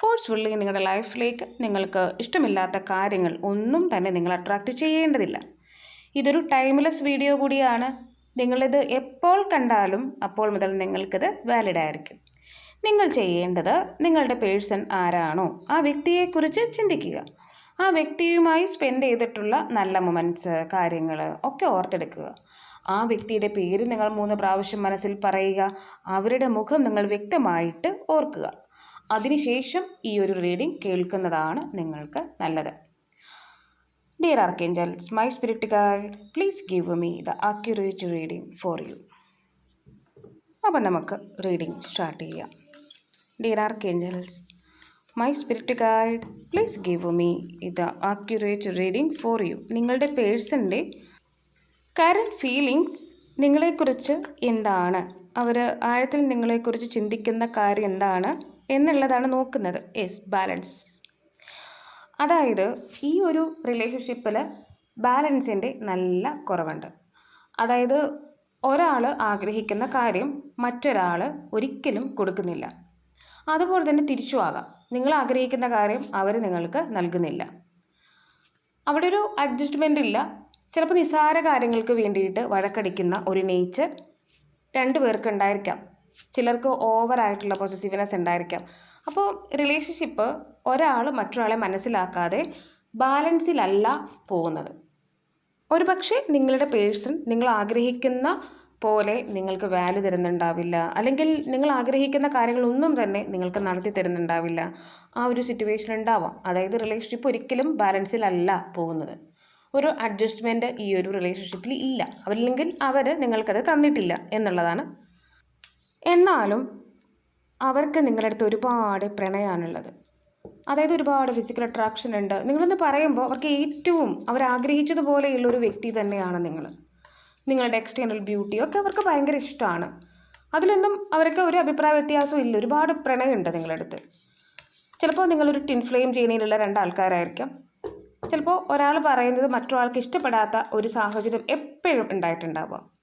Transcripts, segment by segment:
Forcefully നിങ്ങളുടെ ലൈഫിലേക്ക് നിങ്ങൾക്ക് ഇഷ്ടമില്ലാത്ത കാര്യങ്ങൾ ഒന്നും തന്നെ നിങ്ങൾ അട്രാക്റ്റ് ചെയ്യേണ്ടതില്ല. ഇതൊരു ടൈംലെസ് വീഡിയോ കൂടിയാണ്. നിങ്ങളിത് എപ്പോൾ കണ്ടാലും അപ്പോൾ മുതൽ നിങ്ങൾക്കിത് വാലിഡ് ആയിരിക്കും. നിങ്ങൾ ചെയ്യേണ്ടത് നിങ്ങളുടെ പേഴ്സൺ ആരാണോ ആ വ്യക്തിയെക്കുറിച്ച് ചിന്തിക്കുക. ആ വ്യക്തിയുമായി സ്പെൻഡ് ചെയ്തിട്ടുള്ള നല്ല മൊമെന്റ്സ് കാര്യങ്ങൾ ഒക്കെ ഓർത്തെടുക്കുക. ആ വ്യക്തിയുടെ പേര് നിങ്ങൾ മൂന്ന് പ്രാവശ്യം മനസ്സിൽ പറയുക. അവരുടെ മുഖം നിങ്ങൾ വ്യക്തമായിട്ട് ഓർക്കുക. അതിനുശേഷം ഈ ഒരു റീഡിംഗ് കേൾക്കുന്നതാണ് നിങ്ങൾക്ക് നല്ലത്. Dear archangels my spirit guide please give me the accurate reading for you അപ്പം നമുക്ക് റീഡിംഗ് സ്റ്റാർട്ട് ചെയ്യാം. Dear archangels my spirit guide please give me ഇത് അക്യുറേറ്റ് റീഡിംഗ് ഫോർ യു നിങ്ങളുടെ പേഴ്സന്റെ കറന്റ് ഫീലിങ്സ് നിങ്ങളെക്കുറിച്ച് എന്താണ്? അവർ ആഴത്തിൽ നിങ്ങളെക്കുറിച്ച് ചിന്തിക്കുന്ന കാര്യം എന്താണ്? എന്നുള്ളതാണ് നോക്കുന്നത്. എസ് ബാലൻസ് അതായത് ഈ ഒരു റിലേഷൻഷിപ്പിൽ ബാലൻസിന്റെ നല്ല കുറവുണ്ട്. അതായത് ഒരാൾ ആഗ്രഹിക്കുന്ന കാര്യം മറ്റൊരാൾ ഒരിക്കലും കൊടുക്കുന്നില്ല. അതുപോലെ തന്നെ തിരിച്ചു ആകാം. നിങ്ങൾ ആഗ്രഹിക്കുന്ന കാര്യം അവർ നിങ്ങൾക്ക് നൽകുന്നില്ല. അവിടെ ഒരു അഡ്ജസ്റ്റ്മെന്റ് ഇല്ല. ചിലപ്പോൾ നിസ്സാര കാര്യങ്ങൾക്ക് വേണ്ടിയിട്ട് വഴക്കടിക്കുന്ന ഒരു നേച്ചർ രണ്ടു പേർക്ക് ഉണ്ടായിരിക്കാം. ചിലർക്ക് ഓവറായിട്ടുള്ള പോസിറ്റീവ്നെസ് ഉണ്ടായിരിക്കാം. അപ്പോൾ റിലേഷൻഷിപ്പ് ഒരാൾ മറ്റൊരാളെ മനസ്സിലാക്കാതെ ബാലൻസിലല്ല പോകുന്നത്. ഒരു പക്ഷേ നിങ്ങളുടെ പേഴ്സൺ നിങ്ങൾ ആഗ്രഹിക്കുന്ന പോലെ നിങ്ങൾക്ക് വാല്യൂ തരുന്നുണ്ടാവില്ല. അല്ലെങ്കിൽ നിങ്ങൾ ആഗ്രഹിക്കുന്ന കാര്യങ്ങളൊന്നും തന്നെ നിങ്ങൾക്ക് നടത്തി തരുന്നുണ്ടാവില്ല. ആ ഒരു സിറ്റുവേഷൻ ഉണ്ടാവാം. അതായത് റിലേഷൻഷിപ്പ് ഒരിക്കലും ബാലൻസിലല്ല പോകുന്നത്. ഒരു അഡ്ജസ്റ്റ്മെന്റ് ഈ ഒരു റിലേഷൻഷിപ്പിൽ ഇല്ല. അല്ലെങ്കിൽ അവർ നിങ്ങൾക്കത് തന്നിട്ടില്ല എന്നുള്ളതാണ് എന്നാലും അവർക്ക് നിങ്ങളുടെ അടുത്ത് ഒരുപാട് പ്രണയമാണുള്ളത് അതായത് ഒരുപാട് ഫിസിക്കൽ അട്രാക്ഷൻ ഉണ്ട്. നിങ്ങളെന്ന് പറയുമ്പോൾ അവർക്ക് ഏറ്റവും അവർ ആഗ്രഹിച്ചതുപോലെയുള്ള ഒരു വ്യക്തി തന്നെയാണ് നിങ്ങൾ. നിങ്ങളുടെ എക്സ്റ്റേണൽ ബ്യൂട്ടി ഒക്കെ അവർക്ക് ഭയങ്കര ഇഷ്ടമാണ്. അതിലൊന്നും അവർക്ക് ഒരു അഭിപ്രായ വ്യത്യാസവും ഇല്ല. ഒരുപാട് പ്രണയമുണ്ട് നിങ്ങളുടെ അടുത്ത് ചിലപ്പോൾ നിങ്ങളൊരു ടിൻ ഫ്ലെയിം ചെയ്യുന്നതിലുള്ള രണ്ടാൾക്കാരായിരിക്കാം. ചിലപ്പോൾ ഒരാൾ പറയുന്നത് മറ്റൊരാൾക്ക് ഇഷ്ടപ്പെടാത്ത ഒരു സാഹചര്യം എപ്പോഴും ഉണ്ടായിട്ടുണ്ടാവാം.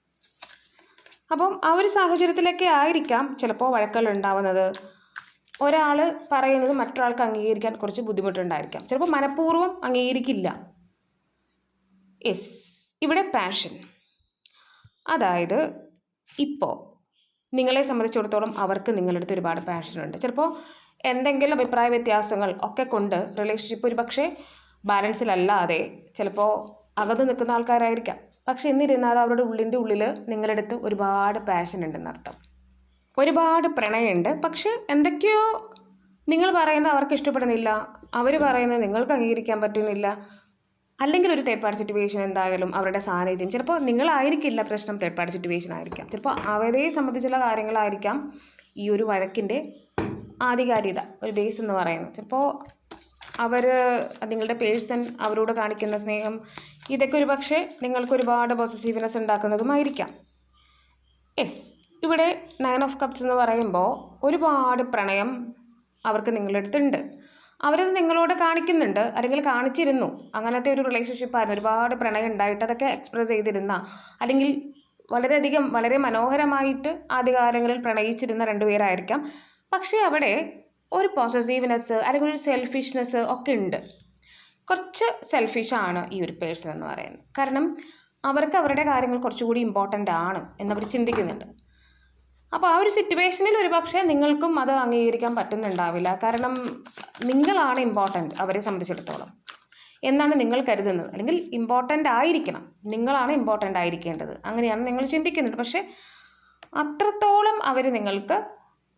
അപ്പം ആ ഒരു സാഹചര്യത്തിലൊക്കെ ആയിരിക്കാം ചിലപ്പോൾ വഴക്കുകൾ ഉണ്ടാവുന്നത്. ഒരാൾ പറയുന്നത് മറ്റൊരാൾക്ക് അംഗീകരിക്കാൻ കുറച്ച് ബുദ്ധിമുട്ടുണ്ടായിരിക്കാം. ചിലപ്പോൾ മനഃപൂർവം അംഗീകരിക്കില്ല. യെസ് ഇവിടെ പാഷൻ അതായത് ഇപ്പോൾ നിങ്ങളെ സംബന്ധിച്ചിടത്തോളം അവർക്ക് നിങ്ങളുടെ അടുത്ത് ഒരുപാട് പാഷനുണ്ട് ചിലപ്പോൾ എന്തെങ്കിലും അഭിപ്രായ വ്യത്യാസങ്ങൾ ഒക്കെ കൊണ്ട് റിലേഷൻഷിപ്പ് ഒരു പക്ഷേ ബാലൻസിലല്ലാതെ ചിലപ്പോൾ അകന്ന് നിൽക്കുന്ന ആൾക്കാരായിരിക്കാം. പക്ഷെ എന്നിരുന്നാലും അവരുടെ ഉള്ളിന്റെ ഉള്ളിൽ നിങ്ങളുടെ അടുത്ത് ഒരുപാട് പാഷൻ ഉണ്ടെന്ന് അർത്ഥം. ഒരുപാട് പ്രണയമുണ്ട്. പക്ഷെ എന്തൊക്കെയോ നിങ്ങൾ പറയുന്നത് അവർക്ക് ഇഷ്ടപ്പെടുന്നില്ല. അവർ പറയുന്നത് നിങ്ങൾക്ക് അംഗീകരിക്കാൻ പറ്റുന്നില്ല. അല്ലെങ്കിൽ ഒരു തേർഡ് പാർട്ടി സിറ്റുവേഷൻ എന്തായാലും അവരുടെ സാന്നിധ്യം. ചിലപ്പോൾ നിങ്ങളായിരിക്കില്ല പ്രശ്നം തേർഡ് പാർട്ടി സിറ്റുവേഷൻ ആയിരിക്കാം. ചിലപ്പോൾ അവരെ സംബന്ധിച്ചുള്ള കാര്യങ്ങളായിരിക്കാം ഈ ഒരു വഴക്കിന്റെ ആധികാരികത ഒരു ബേസ് എന്ന് പറയുന്നത്. ചിലപ്പോൾ അവർ നിങ്ങളുടെ പേഴ്സൺ അവരോട് കാണിക്കുന്ന സ്നേഹം ഇതൊക്കെ ഒരു പക്ഷേ നിങ്ങൾക്ക് ഒരുപാട് പോസിറ്റീവ്നെസ് ഉണ്ടാക്കുന്നതുമായിരിക്കാം. യെസ് ഇവിടെ നയൻ ഓഫ് കപ്സ് എന്ന് പറയുമ്പോൾ ഒരുപാട് പ്രണയം അവർക്ക് നിങ്ങളുടെ അടുത്തുണ്ട് അവരത് നിങ്ങളോട് കാണിക്കുന്നുണ്ട് അല്ലെങ്കിൽ കാണിച്ചിരുന്നു. അങ്ങനത്തെ ഒരു റിലേഷൻഷിപ്പായിരുന്നു ഒരുപാട് പ്രണയം ഉണ്ടായിട്ട് അതൊക്കെ എക്സ്പ്രസ് ചെയ്തിരുന്ന അല്ലെങ്കിൽ വളരെയധികം വളരെ മനോഹരമായിട്ട് ആദ്യകാലങ്ങളിൽ പ്രണയിച്ചിരുന്ന രണ്ടുപേരായിരിക്കാം. പക്ഷേ അവിടെ ഒരു പോസസീവ്നെസ് അല്ലെങ്കിൽ ഒരു സെൽഫിഷ്നെസ് ഒക്കെ ഉണ്ട്. കുറച്ച് സെൽഫിഷാണ് ഈ ഒരു പേഴ്സൺ എന്ന് പറയുന്നത്. കാരണം അവർക്ക് അവരുടെ കാര്യങ്ങൾ കുറച്ചുകൂടി ഇമ്പോർട്ടന്റ് ആണ് എന്നവർ ചിന്തിക്കുന്നുണ്ട്. അപ്പോൾ ആ ഒരു സിറ്റുവേഷനിൽ ഒരു പക്ഷേ നിങ്ങൾക്കും അത് അംഗീകരിക്കാൻ പറ്റുന്നുണ്ടാവില്ല. കാരണം നിങ്ങളാണ് ഇമ്പോർട്ടന്റ് അവരെ സംബന്ധിച്ചിടത്തോളം. എന്നാണ് നിങ്ങൾ കരുതുന്നത്. അല്ലെങ്കിൽ ഇമ്പോർട്ടന്റ് ആയിരിക്കണം. നിങ്ങളാണ് ഇമ്പോർട്ടന്റ് ആയിരിക്കേണ്ടത്. അങ്ങനെയാണ് നിങ്ങൾ ചിന്തിക്കുന്നത്. പക്ഷേ അത്രത്തോളം അവർ നിങ്ങൾക്ക്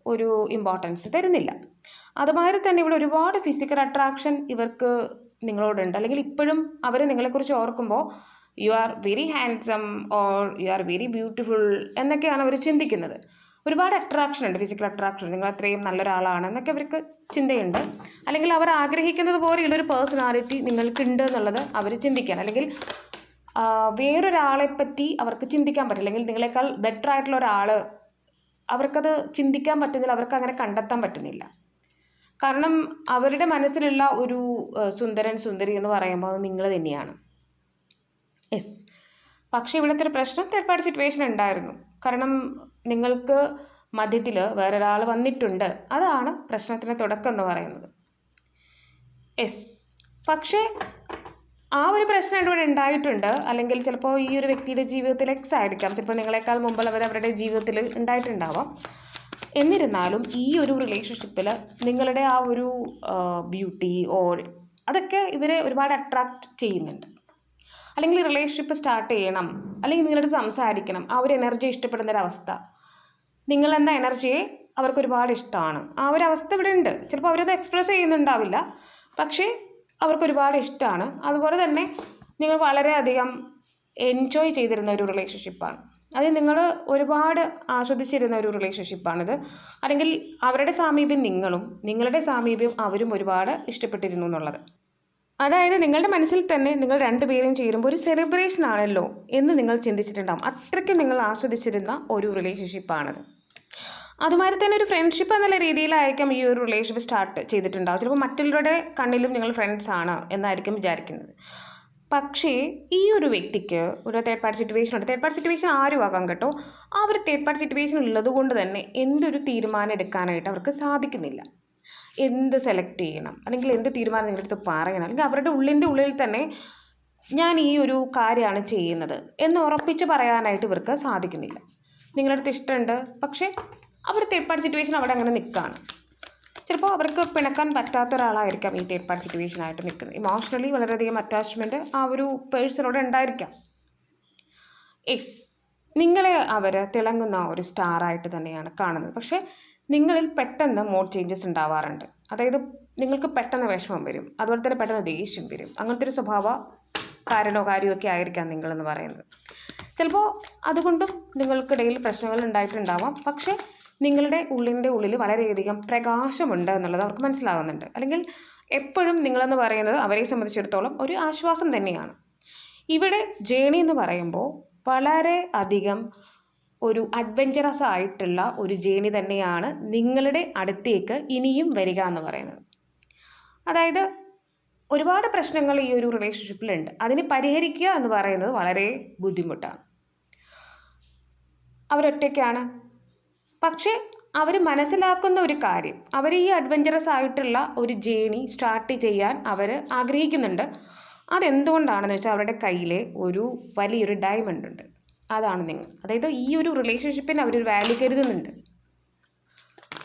ഒരു ഇമ്പോർട്ടൻസ് തരുന്നില്ല. അതുമാതിരി തന്നെ ഇവിടെ ഒരുപാട് ഫിസിക്കൽ അട്രാക്ഷൻ ഇവർക്ക് നിങ്ങളോടുണ്ട്. അല്ലെങ്കിൽ ഇപ്പോഴും അവർ നിങ്ങളെക്കുറിച്ച് ഓർക്കുമ്പോൾ you are very handsome or you are very beautiful എന്നൊക്കെയാണ് അവർ ചിന്തിക്കുന്നത്. ഒരുപാട് അട്രാക്ഷൻ ഉണ്ട് ഫിസിക്കൽ അട്രാക്ഷൻ നിങ്ങൾ അത്രയും നല്ലൊരാളാണ് എന്നൊക്കെ അവർക്ക് ചിന്തയുണ്ട്. അല്ലെങ്കിൽ അവർ ആഗ്രഹിക്കുന്നത് പോലെയുള്ളൊരു പേഴ്സണാലിറ്റി നിങ്ങൾക്കുണ്ട് എന്നുള്ളത് അവർ ചിന്തിക്കാൻ അല്ലെങ്കിൽ വേറൊരാളെപ്പറ്റി വേറൊരാളെ പറ്റി അവർക്ക് ചിന്തിക്കാൻ പറ്റില്ല. അല്ലെങ്കിൽ നിങ്ങളെക്കാൾ ബെറ്റർ ആയിട്ടുള്ള ഒരാൾ അവർക്കത് ചിന്തിക്കാൻ പറ്റുന്നില്ല അവർക്ക് അങ്ങനെ കണ്ടെത്താൻ പറ്റുന്നില്ല. കാരണം അവരുടെ മനസ്സിലുള്ള ഒരു സുന്ദരൻ സുന്ദരി എന്ന് പറയുമ്പോൾ അത് നിങ്ങൾ തന്നെയാണ്. യെസ് പക്ഷേ ഇവിടുത്തെ ഒരു പ്രശ്നം തേർഡ് സിറ്റുവേഷൻ ഉണ്ടായിരുന്നു. കാരണം നിങ്ങൾക്ക് മധ്യത്തിൽ വേറൊരാൾ വന്നിട്ടുണ്ട്. അതാണ് പ്രശ്നത്തിന്റെ തുടക്കം എന്ന് പറയുന്നത്. യെസ് പക്ഷേ ആ ഒരു പ്രശ്നം ഇവിടെ ഉണ്ടായിട്ടുണ്ട്. അല്ലെങ്കിൽ ചിലപ്പോൾ ഈ ഒരു വ്യക്തിയുടെ ജീവിതത്തിൽ എക്സ് ആയിരിക്കാം. ചിലപ്പോൾ നിങ്ങളെക്കാൾ മുമ്പുള്ളവർ അവരുടെ ജീവിതത്തിൽ ഉണ്ടായിട്ടുണ്ടാവാം. എന്നിരുന്നാലും ഈ ഒരു റിലേഷൻഷിപ്പിൽ നിങ്ങളുടെ ആ ഒരു ബ്യൂട്ടി ഓർ അതൊക്കെ ഇവരെ ഒരുപാട് അട്രാക്റ്റ് ചെയ്യുന്നുണ്ട്. അല്ലെങ്കിൽ റിലേഷൻഷിപ്പ് സ്റ്റാർട്ട് ചെയ്യണം. അല്ലെങ്കിൽ നിങ്ങളോട് സംസാരിക്കണം. ആ ഒരു എനർജി ഇഷ്ടപ്പെടുന്ന ഒരവസ്ഥ എന്ന എനർജിയെ അവർക്ക് ഒരുപാട് ഇഷ്ടമാണ്. ആ ഒരു അവസ്ഥ ഇവിടെ ഉണ്ട്. ചിലപ്പോൾ അവരത് എക്സ്പ്രസ് ചെയ്യുന്നുണ്ടാവില്ല. പക്ഷേ അവർക്ക് ഒരുപാട് ഇഷ്ടമാണ്. അതുപോലെ തന്നെ നിങ്ങൾ വളരെയധികം എൻജോയ് ചെയ്തിരുന്ന ഒരു റിലേഷൻഷിപ്പാണ് അത് നിങ്ങൾ ഒരുപാട് ആസ്വദിച്ചിരുന്ന ഒരു റിലേഷൻഷിപ്പാണിത് അല്ലെങ്കിൽ അവരുടെ സാമീപ്യം നിങ്ങളും നിങ്ങളുടെ സാമീപ്യം അവരും ഒരുപാട് ഇഷ്ടപ്പെട്ടിരുന്നു എന്നുള്ളത്. അതായത് നിങ്ങളുടെ മനസ്സിൽ തന്നെ നിങ്ങൾ രണ്ടുപേരും ചേരുമ്പോൾ ഒരു സെലിബ്രേഷൻ ആണല്ലോ എന്ന് നിങ്ങൾ ചിന്തിച്ചിട്ടുണ്ടാകും അത്രയ്ക്ക് നിങ്ങൾ ആസ്വദിച്ചിരുന്ന ഒരു റിലേഷൻഷിപ്പാണത് അതുമാതിരി തന്നെ ഒരു ഫ്രണ്ട്ഷിപ്പ് എന്നുള്ള രീതിയിലായിരിക്കും ഈ ഒരു റിലേഷൻഷിപ്പ് സ്റ്റാർട്ട് ചെയ്തിട്ടുണ്ടാവും ചിലപ്പോൾ മറ്റുള്ളവരുടെ കണ്ണിലും നിങ്ങൾ ഫ്രണ്ട്സ് ആണ് എന്നായിരിക്കും വിചാരിക്കുന്നത്. പക്ഷേ ഈ ഒരു വ്യക്തിക്ക് ഒരു തേർഡ് പാർട്ടി സിറ്റുവേഷൻ ഉണ്ട്. തേർഡ് പാർട്ടി സിറ്റുവേഷൻ ആരും ആകാം കേട്ടോ. ആ ഒരു തേർഡ് പാർട്ടി സിറ്റുവേഷൻ ഉള്ളത് കൊണ്ട് തന്നെ എന്തൊരു തീരുമാനം എടുക്കാനായിട്ട് അവർക്ക് സാധിക്കുന്നില്ല. എന്ത് സെലക്ട് ചെയ്യണം? അല്ലെങ്കിൽ എന്ത് തീരുമാനം നിങ്ങളുടെ അടുത്ത് പറയണം? അല്ലെങ്കിൽ അവരുടെ ഉള്ളിന്റെ ഉള്ളിൽ തന്നെ ഞാൻ ഈ ഒരു കാര്യമാണ് ചെയ്യുന്നത് എന്ന് ഉറപ്പിച്ച് പറയാനായിട്ട് ഇവർക്ക് സാധിക്കുന്നില്ല. നിങ്ങളുടെ അടുത്ത് ഇഷ്ടമുണ്ട്. പക്ഷേ അവർ തേർഡ് പാർട്ടി സിറ്റുവേഷൻ അവിടെ അങ്ങനെ നിൽക്കുകയാണ്. ചിലപ്പോൾ അവർക്ക് പിണക്കാൻ പറ്റാത്ത ഒരാളായിരിക്കാം ഈ തേർഡ് പാർട്ടി സിറ്റുവേഷൻ ആയിട്ട് നിൽക്കുന്നത്. ഇമോഷണലി വളരെയധികം അറ്റാച്ച്മെന്റ് ആ ഒരു പേഴ്സണോട് ഉണ്ടായിരിക്കാം. എസ് നിങ്ങളെ അവർ തിളങ്ങുന്ന ഒരു സ്റ്റാറായിട്ട് തന്നെയാണ് കാണുന്നത്. പക്ഷേ നിങ്ങളിൽ പെട്ടെന്ന് മോഡ് ചേഞ്ചസ് ഉണ്ടാവാറുണ്ട്. അതായത് നിങ്ങൾക്ക് പെട്ടെന്ന് വിഷമം വരും. അതുപോലെ തന്നെ പെട്ടെന്ന് ദേഷ്യം വരും. അങ്ങനത്തെ ഒരു സ്വഭാവ കാരണോ കാര്യമൊക്കെ ആയിരിക്കാം നിങ്ങളെന്ന് പറയുന്നത്. ചിലപ്പോൾ അതുകൊണ്ടും നിങ്ങൾക്കിടയിൽ പ്രശ്നങ്ങൾ ഉണ്ടായിട്ടുണ്ടാവാം. പക്ഷേ നിങ്ങളുടെ ഉള്ളിന്റെ ഉള്ളിൽ വളരെയധികം പ്രകാശമുണ്ട് എന്നുള്ളത് അവർക്ക് മനസ്സിലാകുന്നുണ്ട്. അല്ലെങ്കിൽ എപ്പോഴും നിങ്ങളെന്ന് പറയുന്നത് അവരെ സംബന്ധിച്ചിടത്തോളം ഒരു ആശ്വാസം തന്നെയാണ്. ഇവിടെ ജേണി എന്ന് പറയുമ്പോൾ വളരെ അധികം ഒരു അഡ്വഞ്ചറസ് ആയിട്ടുള്ള ഒരു ജേണി തന്നെയാണ് നിങ്ങളുടെ അടുത്തേക്ക് ഇനിയും വരിക എന്ന് പറയുന്നത്. അതായത് ഒരുപാട് പ്രശ്നങ്ങൾ ഈ ഒരു റിലേഷൻഷിപ്പിലുണ്ട് അതിനെ പരിഹരിക്കുക എന്ന് പറയുന്നത് വളരെ ബുദ്ധിമുട്ടാണ്. അവരൊറ്റയ്ക്കാണ്. പക്ഷേ അവർ മനസ്സിലാക്കുന്ന ഒരു കാര്യം. അവർ ഈ അഡ്വഞ്ചറസ് ആയിട്ടുള്ള ഒരു ജേണി സ്റ്റാർട്ട് ചെയ്യാൻ അവർ ആഗ്രഹിക്കുന്നുണ്ട്. അതെന്തുകൊണ്ടാണെന്ന് വെച്ചാൽ അവരുടെ കയ്യിൽ ഒരു വലിയൊരു ഡയമണ്ട് ഉണ്ട്. അതാണ് നിങ്ങൾ. അതായത് ഈ ഒരു റിലേഷൻഷിപ്പിന് അവരൊരു വാല്യൂ കരുതുന്നുണ്ട്.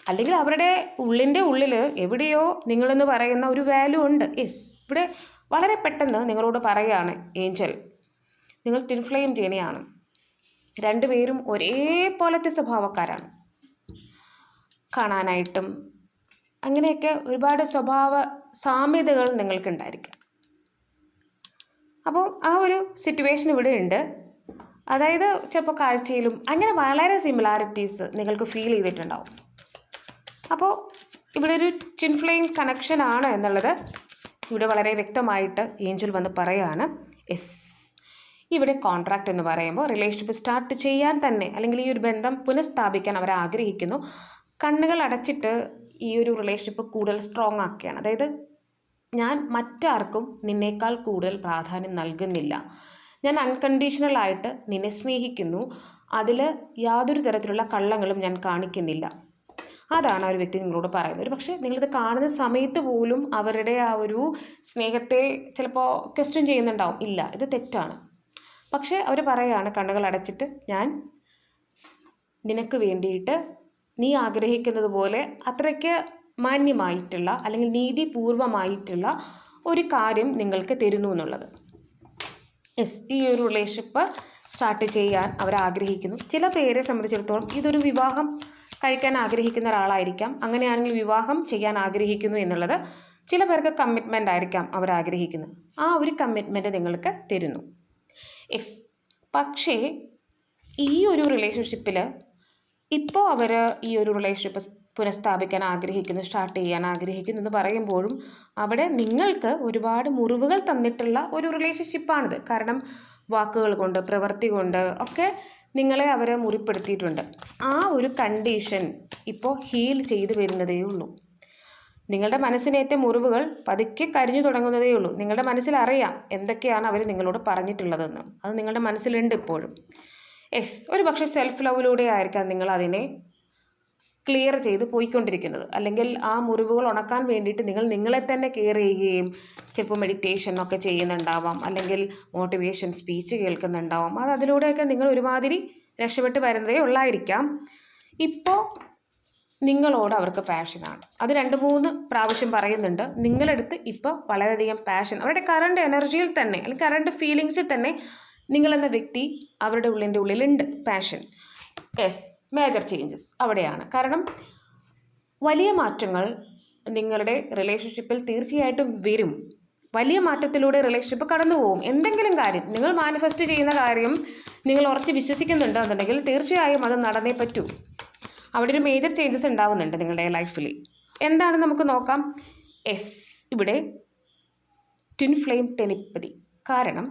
അല്ലെങ്കിൽ അവരുടെ ഉള്ളിന്റെ ഉള്ളിൽ എവിടെയോ നിങ്ങളെന്ന് പറയുന്ന ഒരു വാല്യൂ ഉണ്ട്. യെസ് ഇവിടെ വളരെ പെട്ടെന്ന് നിങ്ങളോട് പറയുകയാണ് ഏഞ്ചൽ നിങ്ങൾ ടിൻഫ്ലെയിം ജേണിയാണ് രണ്ടുപേരും ഒരേപോലത്തെ സ്വഭാവക്കാരാണ്. കാണാനായിട്ടും അങ്ങനെയൊക്കെ ഒരുപാട് സ്വഭാവ സാമ്യതകൾ നിങ്ങൾക്കുണ്ടായിരിക്കും. അപ്പോൾ ആ ഒരു സിറ്റുവേഷൻ ഇവിടെ ഉണ്ട് അതായത് ചിലപ്പോൾ കാഴ്ചയിലും അങ്ങനെ വളരെ സിമിലാരിറ്റീസ് നിങ്ങൾക്ക് ഫീൽ ചെയ്തിട്ടുണ്ടാവും. അപ്പോൾ ഇവിടെ ഒരു ചിൻഫ്ലെയിം ഫ്ലെയിം കണക്ഷൻ ആണ് എന്നുള്ളത് ഇവിടെ വളരെ വ്യക്തമായിട്ട് ഏഞ്ചൽ വന്ന് പറയുകയാണ് എസ് ഇവിടെ കോൺട്രാക്റ്റ് എന്ന് പറയുമ്പോൾ റിലേഷൻഷിപ്പ് സ്റ്റാർട്ട് ചെയ്യാൻ തന്നെ അല്ലെങ്കിൽ ഈ ഒരു ബന്ധം പുനഃസ്ഥാപിക്കാൻ അവർ ആഗ്രഹിക്കുന്നു. കണ്ണുകൾ അടച്ചിട്ട് ഈ ഒരു റിലേഷൻഷിപ്പ് കൂടുതൽ സ്ട്രോങ് ആക്കുകയാണ്. അതായത് ഞാൻ മറ്റാർക്കും നിന്നേക്കാൾ കൂടുതൽ പ്രാധാന്യം നൽകുന്നില്ല. ഞാൻ അൺകണ്ടീഷണൽ ആയിട്ട് നിന്നെ സ്നേഹിക്കുന്നു. അതിൽ യാതൊരു തരത്തിലുള്ള കള്ളങ്ങളും ഞാൻ കാണിക്കുന്നില്ല. അതാണ് ആ ഒരു വ്യക്തി നിങ്ങളോട് പറയുന്നത്. ഒരു പക്ഷേ നിങ്ങളിത് കാണുന്ന സമയത്ത് പോലും അവരുടെ ആ ഒരു സ്നേഹത്തെ ചിലപ്പോൾ ക്വസ്റ്റ്യൻ ചെയ്യുന്നുണ്ടാവും. ഇല്ല ഇത് തെറ്റാണ്. പക്ഷേ അവർ പറയുകയാണ് കണ്ണുകൾ അടച്ചിട്ട് ഞാൻ നിനക്ക് വേണ്ടിയിട്ട് നീ ആഗ്രഹിക്കുന്നത് പോലെ അത്രയ്ക്ക് മാന്യമായിട്ടുള്ള അല്ലെങ്കിൽ നീതിപൂർവമായിട്ടുള്ള ഒരു കാര്യം നിങ്ങൾക്ക് തരുന്നു എന്നുള്ളത്. യെസ് ഈ ഒരു റിലേഷൻഷിപ്പ് സ്റ്റാർട്ട് ചെയ്യാൻ അവർ ആഗ്രഹിക്കുന്നു. ചില പേരെ സംബന്ധിച്ചിടത്തോളം ഇതൊരു വിവാഹം കഴിക്കാൻ ആഗ്രഹിക്കുന്ന ഒരാളായിരിക്കാം. അങ്ങനെയാണെങ്കിൽ വിവാഹം ചെയ്യാൻ ആഗ്രഹിക്കുന്നു എന്നുള്ളത് ചില പേർക്ക് കമ്മിറ്റ്മെന്റ് ആയിരിക്കാം അവർ ആഗ്രഹിക്കുന്നത് ആ ഒരു കമ്മിറ്റ്മെന്റ് നിങ്ങൾക്ക് തരുന്നു. യെസ് പക്ഷേ ഈ ഒരു റിലേഷൻഷിപ്പിൽ ഇപ്പോൾ അവർ ഈ ഒരു റിലേഷൻഷിപ്പ് പുനഃസ്ഥാപിക്കാൻ ആഗ്രഹിക്കുന്നു സ്റ്റാർട്ട് ചെയ്യാൻ ആഗ്രഹിക്കുന്നു എന്ന് പറയുമ്പോഴും അവിടെ നിങ്ങൾക്ക് ഒരുപാട് മുറിവുകൾ തന്നിട്ടുള്ള ഒരു റിലേഷൻഷിപ്പാണിത് കാരണം വാക്കുകൾ കൊണ്ട് പ്രവൃത്തി കൊണ്ട് ഒക്കെ നിങ്ങളെ അവരെ മുറിപ്പെടുത്തിയിട്ടുണ്ട്. ആ ഒരു കണ്ടീഷൻ ഇപ്പോൾ ഹീൽ ചെയ്തു വരുന്നതേ ഉള്ളൂ. നിങ്ങളുടെ മനസ്സിനേറ്റ മുറിവുകൾ പതുക്കെ കരിഞ്ഞു തുടങ്ങുന്നതേ ഉള്ളൂ. നിങ്ങളുടെ മനസ്സിലറിയാം എന്തൊക്കെയാണ് അവർ നിങ്ങളോട് പറഞ്ഞിട്ടുള്ളതെന്ന്. അത് നിങ്ങളുടെ മനസ്സിലുണ്ട് ഇപ്പോഴും. യെസ് ഒരു പക്ഷേ സെൽഫ് ലവിലൂടെ ആയിരിക്കാം നിങ്ങൾ അതിനെ ക്ലിയർ ചെയ്ത് പോയിക്കൊണ്ടിരിക്കുന്നത്. അല്ലെങ്കിൽ ആ മുറിവുകൾ ഉണക്കാൻ വേണ്ടിയിട്ട് നിങ്ങൾ നിങ്ങളെ തന്നെ കെയർ ചെയ്യുകയും ചിലപ്പോൾ മെഡിറ്റേഷൻ ഒക്കെ ചെയ്യുന്നുണ്ടാവാം. അല്ലെങ്കിൽ മോട്ടിവേഷൻ സ്പീച്ച് കേൾക്കുന്നുണ്ടാവാം. അത് അതിലൂടെയൊക്കെ നിങ്ങൾ ഒരുമാതിരി രക്ഷപ്പെട്ട് വരുന്നതേ ഉള്ളായിരിക്കാം. ഇപ്പോൾ നിങ്ങളോട് അവർക്ക് പാഷനാണ് അത് രണ്ട് മൂന്ന് പ്രാവശ്യം പറയുന്നുണ്ട്. നിങ്ങളെടുത്ത് ഇപ്പോൾ വളരെയധികം പാഷൻ അവരുടെ കറണ്ട് എനർജിയിൽ തന്നെ അല്ലെങ്കിൽ കറണ്ട് ഫീലിങ്സിൽ തന്നെ നിങ്ങളെന്ന വ്യക്തി അവരുടെ ഉള്ളിന്റെ ഉള്ളിലുണ്ട്. പാഷൻ യെസ് മേജർ ചേഞ്ചസ് അവിടെയാണ്. കാരണം വലിയ മാറ്റങ്ങൾ നിങ്ങളുടെ റിലേഷൻഷിപ്പിൽ തീർച്ചയായിട്ടും വരും. വലിയ മാറ്റത്തിലൂടെ റിലേഷൻഷിപ്പ് കടന്നു പോകും എന്തെങ്കിലും കാര്യം നിങ്ങൾ മാനിഫെസ്റ്റ് ചെയ്യുന്ന കാര്യം നിങ്ങൾ ഉറച്ച് വിശ്വസിക്കുന്നുണ്ടെന്നുണ്ടെങ്കിൽ തീർച്ചയായും അത് നടന്നേ പറ്റൂ. അവിടെ ഒരു മേജർ ചേഞ്ചസ് ഉണ്ടാവുന്നുണ്ട് നിങ്ങളുടെ ലൈഫിൽ എന്താണ് നമുക്ക് നോക്കാം? എസ് ഇവിടെ ട്വിൻ ഫ്ലെയിം ടെലിപ്പതി കാരണം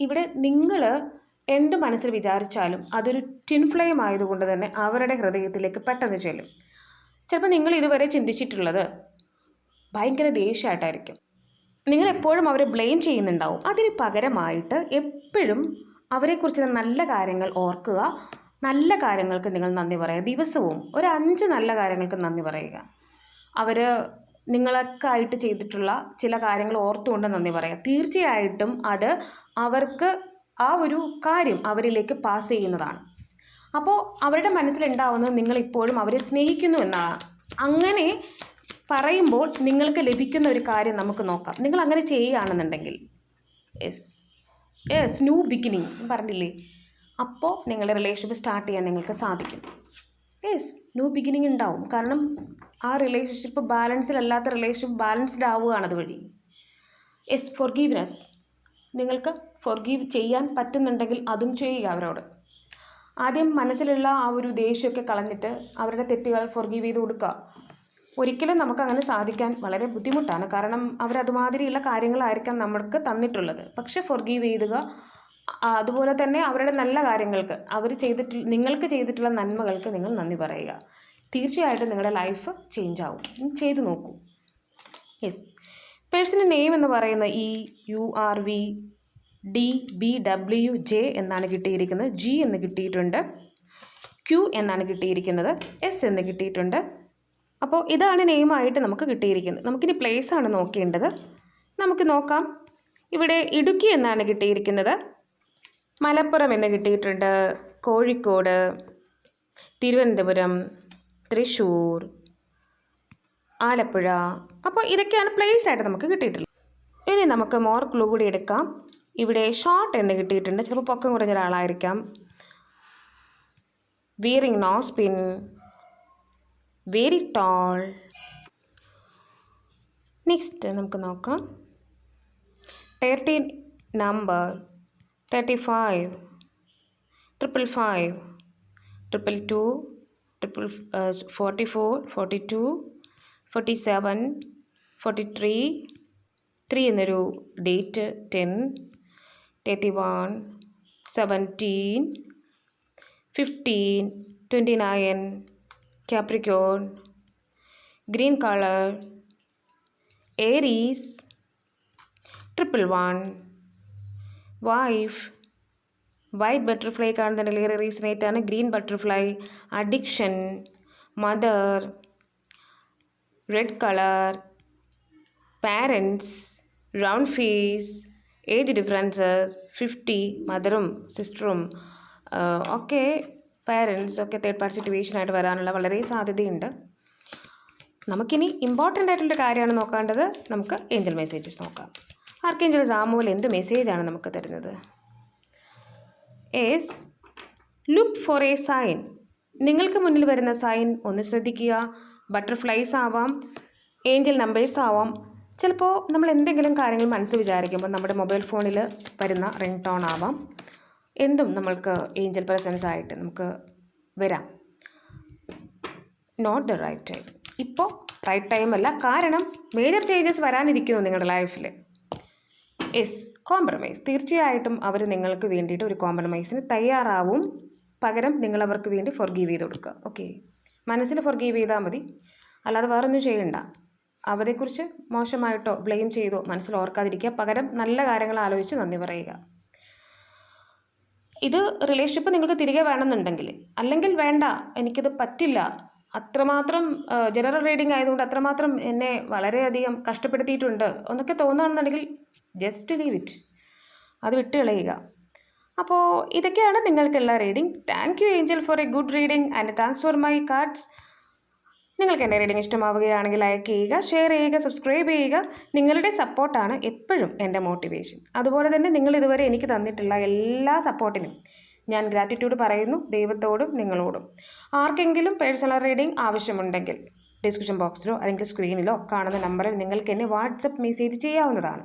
ഇവിടെ നിങ്ങൾ എന്ത് മനസ്സിൽ വിചാരിച്ചാലും അതൊരു ടിൻഫ്ലെയിം ആയതുകൊണ്ട് തന്നെ അവരുടെ ഹൃദയത്തിലേക്ക് പെട്ടെന്ന് ചെല്ലും. ചിലപ്പോൾ നിങ്ങൾ ഇതുവരെ ചിന്തിച്ചിട്ടുള്ളത് ഭയങ്കര ദേഷ്യമായിട്ടായിരിക്കും. നിങ്ങൾ എപ്പോഴും അവരെ ബ്ലെയിം ചെയ്യുന്നുണ്ടാവും. അതിന് പകരമായിട്ട് എപ്പോഴും അവരെക്കുറിച്ച് നല്ല കാര്യങ്ങൾ ഓർക്കുക നല്ല കാര്യങ്ങൾക്ക് നിങ്ങൾ നന്ദി പറയുക. ദിവസവും ഒരു അഞ്ച് നല്ല കാര്യങ്ങൾക്ക് നന്ദി പറയുക. അവർ നിങ്ങളൊക്കെ ആയിട്ട് ചെയ്തിട്ടുള്ള ചില കാര്യങ്ങൾ ഓർത്തുകൊണ്ട് നന്ദി പറയാം. തീർച്ചയായിട്ടും അത് അവർക്ക് ആ ഒരു കാര്യം അവരിലേക്ക് പാസ് ചെയ്യുന്നതാണ്. അപ്പോൾ അവരുടെ മനസ്സിലുണ്ടാവുന്നത് നിങ്ങളിപ്പോഴും അവരെ സ്നേഹിക്കുന്നു എന്നാണ്. അങ്ങനെ പറയുമ്പോൾ നിങ്ങൾക്ക് ലഭിക്കുന്ന ഒരു കാര്യം നമുക്ക് നോക്കാം. നിങ്ങൾ അങ്ങനെ ചെയ്യുകയാണെന്നുണ്ടെങ്കിൽ. യെസ് യെസ് ന്യൂ ബിഗിനിങ് പറഞ്ഞില്ലേ? അപ്പോൾ നിങ്ങളുടെ റിലേഷൻഷിപ്പ് സ്റ്റാർട്ട് ചെയ്യാൻ നിങ്ങൾക്ക് സാധിക്കും. യെസ് ന്യൂ ബിഗിനിങ് ഉണ്ടാവും. കാരണം ആ റിലേഷൻഷിപ്പ് ബാലൻസിലല്ലാത്ത റിലേഷൻഷിപ്പ് ബാലൻസ്ഡ് ആവുകയാണ് അതുവഴി. എസ് ഫോർഗീവ്നെസ് നിങ്ങൾക്ക് ഫോർഗീവ് ചെയ്യാൻ പറ്റുന്നുണ്ടെങ്കിൽ അതും ചെയ്യുക അവരോട്. ആദ്യം മനസ്സിലുള്ള ആ ഒരു ദേഷ്യമൊക്കെ കളഞ്ഞിട്ട് അവരുടെ തെറ്റുകൾ ഫോർഗീവ് ചെയ്ത് കൊടുക്കുക. ഒരിക്കലും നമുക്കങ്ങനെ സാധിക്കാൻ വളരെ ബുദ്ധിമുട്ടാണ്. കാരണം അവരതുമാതിരിയുള്ള കാര്യങ്ങളായിരിക്കാം നമ്മൾക്ക് തന്നിട്ടുള്ളത്. പക്ഷേ ഫോർഗീവ് ചെയ്യുക ആ, അതുപോലെ തന്നെ അവരുടെ നല്ല കാര്യങ്ങൾക്ക് അവർ ചെയ്തിട്ട് നിങ്ങൾക്ക് ചെയ്തിട്ടുള്ള നന്മകൾക്ക് നിങ്ങൾ നന്ദി പറയുക. തീർച്ചയായിട്ടും നിങ്ങളുടെ ലൈഫ് ചേഞ്ച് ആവും. ചെയ്തു നോക്കൂ. യെസ് പേഴ്സണൽ നെയിം എന്ന് പറയുന്ന ഈ U R V D B W J എന്നാണ് കിട്ടിയിരിക്കുന്നത്. ജി എന്ന് കിട്ടിയിട്ടുണ്ട്. ക്യു എന്നാണ് കിട്ടിയിരിക്കുന്നത്. എസ് എന്ന് കിട്ടിയിട്ടുണ്ട്. അപ്പോൾ ഇതാണ് നെയിമായിട്ട് നമുക്ക് കിട്ടിയിരിക്കുന്നത്. നമുക്കിനി പ്ലേസ് ആണ് നോക്കേണ്ടത്. നമുക്ക് നോക്കാം. ഇവിടെ ഇടുക്കി എന്നാണ് കിട്ടിയിരിക്കുന്നത്. മലപ്പുറം എന്ന് കിട്ടിയിട്ടുണ്ട്. കോഴിക്കോട് തിരുവനന്തപുരം തൃശ്ശൂർ ആലപ്പുഴ. അപ്പോൾ ഇതൊക്കെയാണ് പ്ലേസ് ആയിട്ട് നമുക്ക് കിട്ടിയിട്ടുള്ളത്. ഇനി നമുക്ക് മോർ ക്ലൂ കൂടി എടുക്കാം. ഇവിടെ ഷോർട്ട് എന്ന് കിട്ടിയിട്ടുണ്ട്. ചിലപ്പോൾ പൊക്കം കുറഞ്ഞ ഒരാളായിരിക്കാം. Wearing nose pin very tall next നമുക്ക് നോക്കാം. Thirteen number thirty five triple five triple two triple forty four forty two forty seven forty three three എന്നൊരു date ten thirty one seventeen fifteen twenty nine Capricorn green colour Aries triple one wife white butterfly കാണുന്നുണ്ടെങ്കിൽ reason ആയിട്ടാണ് green butterfly addiction mother red colour parents round fees age differences fifty മദറും സിസ്റ്ററും ഒക്കെ parents ഒക്കെ third party സിറ്റുവേഷനായിട്ട് വരാനുള്ള വളരെ സാധ്യതയുണ്ട്. നമുക്കിനി important ആയിട്ടുള്ള കാര്യമാണ് നോക്കേണ്ടത്. നമുക്ക് ഏഞ്ചൽ മെസ്സേജസ് നോക്കാം. ആർക്കേഞ്ചൽ സാമുവൽ എന്ത് മെസ്സേജാണ് നമുക്ക് തരുന്നത്? Yes look for a sign നിങ്ങൾക്ക് മുന്നിൽ വരുന്ന സൈൻ ഒന്ന് ശ്രദ്ധിക്കുക. ബട്ടർഫ്ലൈസ് ആവാം ഏഞ്ചൽ നമ്പേഴ്സ് ആവാം. ചിലപ്പോൾ നമ്മൾ എന്തെങ്കിലും കാര്യങ്ങൾ മനസ്സിൽ വിചാരിക്കുമ്പോൾ നമ്മുടെ മൊബൈൽ ഫോണിൽ വരുന്ന റിംഗ് ടോൺ ആവാം. എന്തും നമ്മൾക്ക് ഏഞ്ചൽ പ്രസൻസ് ആയിട്ട് നമുക്ക് വരാം. നോട്ട് ദ റൈറ്റ് ടൈം ഇപ്പോൾ റൈറ്റ് ടൈം അല്ല. കാരണം മേജർ ചേഞ്ചസ് വരാനിരിക്കുന്നു നിങ്ങളുടെ ലൈഫിൽ യെസ് കോംപ്രമൈസ് തീർച്ചയായിട്ടും അവർ നിങ്ങൾക്ക് വേണ്ടിയിട്ട് ഒരു കോംപ്രമൈസിന് തയ്യാറാവും. പകരം നിങ്ങൾ അവർക്ക് വേണ്ടി ഫൊർഗീവ് ചെയ്ത് കൊടുക്കുക. ഓക്കെ മനസ്സിൽ ഫൊർഗീവ് ചെയ്താൽ മതി. അല്ലാതെ വേറൊന്നും ചെയ്യണ്ട. അവരെക്കുറിച്ച് മോശമായിട്ടോ ബ്ലെയിം ചെയ്തോ മനസ്സിൽ ഓർക്കാതിരിക്കുക. പകരം നല്ല കാര്യങ്ങൾ ആലോചിച്ച് നന്ദി പറയുക. ഇത് റിലേഷൻഷിപ്പ് നിങ്ങൾക്ക് തിരികെ വേണമെന്നുണ്ടെങ്കിൽ അല്ലെങ്കിൽ വേണ്ട എനിക്കിത് പറ്റില്ല. അത്രമാത്രം ജനറൽ റീഡിംഗ് ആയതുകൊണ്ട് അത്രമാത്രം എന്നെ വളരെയധികം കഷ്ടപ്പെടുത്തിയിട്ടുണ്ട്. എന്നൊക്കെ തോന്നുകയാണെന്നുണ്ടെങ്കിൽ ജസ്റ്റ് ലീവ് ഇറ്റ് അത് വിട്ട് കളയുക. അപ്പോൾ ഇതൊക്കെയാണ് നിങ്ങൾക്കുള്ള reading thank you angel for a good reading and thanks for my cards നിങ്ങൾക്ക് എന്റെ റീഡിംഗ് ഇഷ്ടമാവുകയാണെങ്കിൽ ലൈക്ക് ചെയ്യുക ഷെയർ ചെയ്യുക സബ്സ്ക്രൈബ് ചെയ്യുക. നിങ്ങളുടെ സപ്പോർട്ടാണ് എപ്പോഴും എന്റെ മോട്ടിവേഷൻ അതുപോലെ തന്നെ നിങ്ങൾ ഇതുവരെ എനിക്ക് തന്നിട്ടുള്ള എല്ലാ സപ്പോർട്ടിനും ഞാൻ ഗ്രാറ്റിറ്റ്യൂഡ് പറയുന്നു ദൈവത്തോടും നിങ്ങളോടും. ആർക്കെങ്കിലും പേഴ്സണൽ റീഡിംഗ് ആവശ്യമുണ്ടെങ്കിൽ ഡിസ്ക്രിപ്ഷൻ ബോക്സിലോ അല്ലെങ്കിൽ സ്ക്രീനിലോ കാണുന്ന നമ്പറിൽ നിങ്ങൾക്ക് എന്നെ വാട്സപ്പ് മെസ്സേജ് ചെയ്യാവുന്നതാണ്.